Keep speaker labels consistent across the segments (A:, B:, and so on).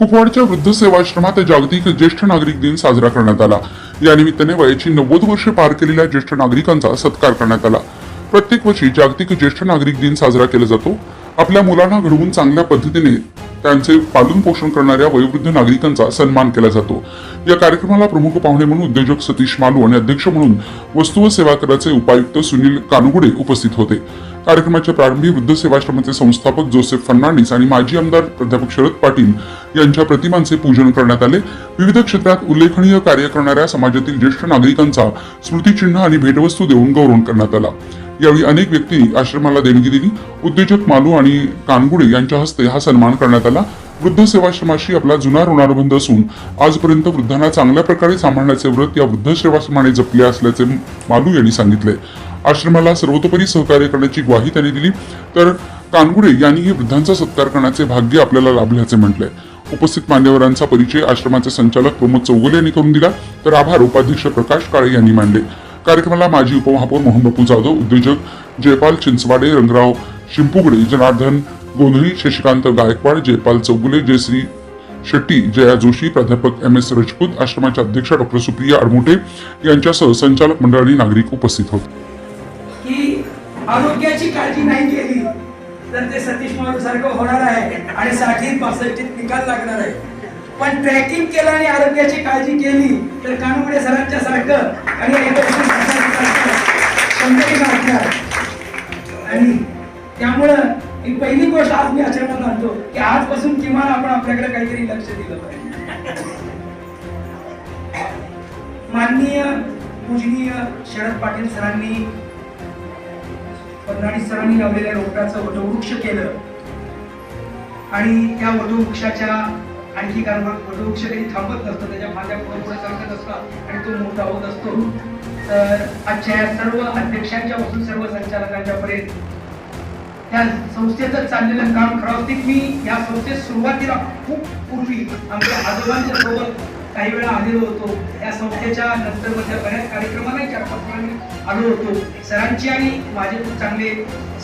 A: कुपवाडच्या वृद्ध सेवाश्रमात जागतिक ज्येष्ठ नागरिक दिन साजरा करण्यात आला. या निमित्ताने वयाची नव्वद वर्षे पार केलेल्या ज्येष्ठ नागरिकांचा सत्कार करण्यात आला. प्रत्येक वर्षी जागतिक ज्येष्ठ नागरिक दिन साजरा केला जातो. आपल्या मुलांना घडवून चांगल्या पद्धतीने त्यांचे पालन पोषण करणाऱ्या वयोवृद्ध नागरिकांचा सन्मान केला जातो. या कार्यक्रमाला प्रमुख पाहुणे म्हणून उद्योजक सतीश मालू आणि अध्यक्ष म्हणून वस्तू व सेवा कराचे उपायुक्त सुनील कानुगुडे उपस्थित होते. कार्यक्रमाच्या प्रारंभी वृद्ध सेवाश्रमाचे संस्थापक जोसेफ फर्नांडिस आणि माजी आमदार प्राध्यापक शरद पाटील यांच्या प्रतिमांचे पूजन करण्यात आले. विविध क्षेत्रात उल्लेखनीय कार्य करणाऱ्या समाजातील ज्येष्ठ नागरिकांचा स्मृतिचिन्ह आणि भेटवस्तू देऊन गौरव करण्यात आला. यावेळी अनेक व्यक्ती आश्रमाला देणगी दिली. उद्योजक मालू आणि कानगुडे यांच्या हस्ते हा सन्मान करण्यात आला. वृद्ध सेवाश्रमाशी आपला जुना ऋणानुबंध असून आजपर्यंत वृद्धांना चांगल्या प्रकारे सांभाळण्याचे व्रत या वृद्ध सेवाश्रमाने जपले असल्याचे मालू यांनी सांगितले. आश्रमाला सर्वतोपरी सहकार्य करण्याची ग्वाही त्यांनी दिली. तर कानगुडे यांनीही वृद्धांचा सत्कार करण्याचे भाग्य आपल्याला लाभल्याचे म्हटले. उपस्थित मान्यवरांचा परिचय आश्रमाचे संचालक प्रमोद चौगुले यांनी करून दिला. तर आभार उपाध्यक्ष प्रकाश काळे यांनी मांडले. कार्यक्रमाला माजी उपमहापौर मोहन बापू जाधव उद्योजक जयपाल चिंचवाडे रंगराव शिंपुगडे जनार्दन गोंधळी शशिकांत गायकवाड जयपाल चौगुले जयश्री शेट्टी जया जोशी प्राध्यापक एम एस राजपूत आश्रमाच्या अध्यक्षा डॉक्टर सुप्रिया अडमोटे यांच्यासह संचालक मंडळ आणि नागरिक उपस्थित होते.
B: आरोग्याची काळजी नाही केली. तर ते सतीश मारू सारखं होणार आहे आणि साठी पासष्टीत निकाल लागणार आहे. पण ट्रॅकिंग केलं आणि आरोग्याची काळजी केली तर कानुकडे सरांच्या सारखं आणि आणि त्यामुळं ही पहिली गोष्ट आज मी आचरणात आणतो की आजपासून किमान आपण आपल्याकडे काहीतरी लक्ष दिलं पाहिजे. माननीय पूजनीय शरद पाटील सरांनी फडणवीस सरांनी लावलेल्या रोपटाचं वटवृक्ष केलं. आणि त्या वटवृक्षाच्या आणखी कारण वटवृक्ष काही थांबत नसतं त्याच्या माझ्या पुढे पुढे सरकत असतात आणि तो मोठा होत असतो. तर आजच्या या सर्व अध्यक्षांच्या पासून सर्व संचालकांच्या पर्यंत त्या संस्थेचं चाललेलं काम खरावतीक मी या संस्थेत सुरुवातीला खूप पूर्वी आमच्या आजोबांच्या सोबत काही वेळा आलेलो होतो. या संस्थेच्या नंतर मधल्या बऱ्याच कार्यक्रमांना चार पाच वेळा आलो होतो. सरांची आणि माझे खूप चांगले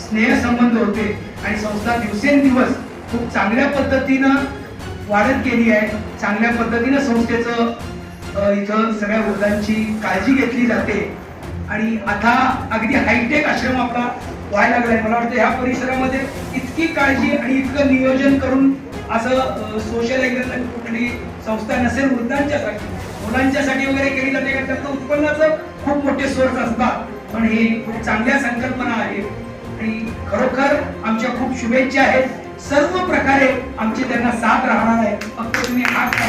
B: स्नेहसंबंध होते. आणि संस्था दिवसेंदिवस खूप चांगल्या पद्धतीनं वाढत गेली आहे. चांगल्या पद्धतीनं संस्थेचं इथं सगळ्या वृद्धांची काळजी घेतली जाते. आणि आता अगदी हायटेक आश्रम आपला व्हायला लागलाय. मला वाटतं ह्या परिसरामध्ये इतकी काळजी आणि इतकं नियोजन करून असं सोशल अँगल कुठली संस्था नसेल वृद्धांच्यासाठी. मुलांच्यासाठी वगैरे केली जाते का त्याचं उत्पन्नाचं खूप मोठे सोर्स असतात. पण हे खूप चांगल्या संकल्पना आहेत. आणि खरोखर आमच्या खूप शुभेच्छा आहेत. सर्व प्रकारे आमची त्यांना साथ राहणार आहे. फक्त तुम्ही हात